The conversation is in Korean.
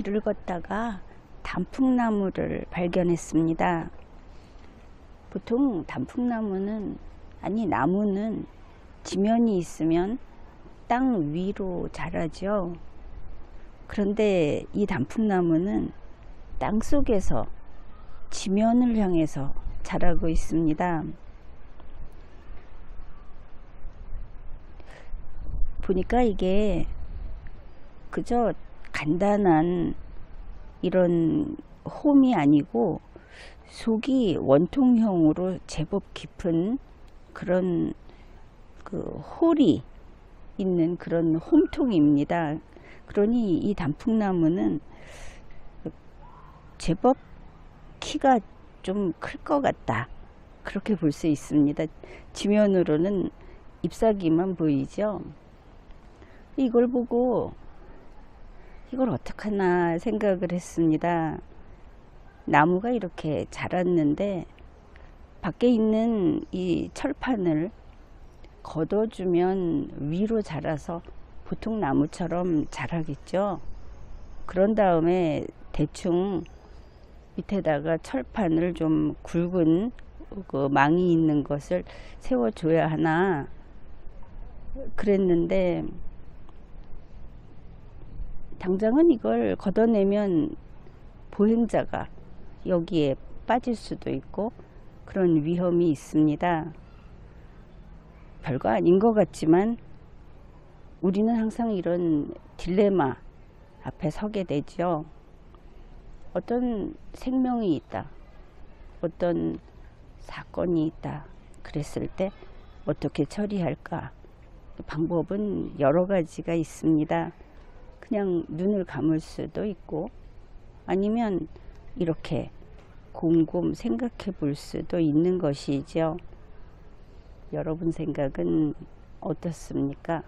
길을 걷다가 단풍나무를 발견했습니다. 보통 단풍나무는 아니 나무는 지면이 있으면 땅 위로 자라죠. 그런데 이 단풍나무는 땅 속에서 지면을 향해서 자라고 있습니다. 보니까 이게 그저 간단한 이런 홈이 아니고 속이 원통형으로 제법 깊은 그런 그 홀이 있는 그런 홈통입니다. 그러니 이 단풍나무는 제법 키가 좀 클 것 같다. 그렇게 볼 수 있습니다. 지면으로는 잎사귀만 보이죠. 이걸 보고 이걸 어떡하나 생각을 했습니다. 나무가 이렇게 자랐는데 밖에 있는 이 철판을 걷어주면 위로 자라서 보통 나무처럼 자라겠죠. 그런 다음에 대충 밑에다가 철판을 좀 굵은 그 망이 있는 것을 세워줘야 하나 그랬는데 당장은 이걸 걷어내면 보행자가 여기에 빠질 수도 있고 그런 위험이 있습니다. 별거 아닌 것 같지만 우리는 항상 이런 딜레마 앞에 서게 되죠. 어떤 생명이 있다. 어떤 사건이 있다. 그랬을 때 어떻게 처리할까? 방법은 여러 가지가 있습니다. 그냥 눈을 감을 수도 있고 아니면 이렇게 곰곰 생각해 볼 수도 있는 것이죠. 여러분 생각은 어떻습니까?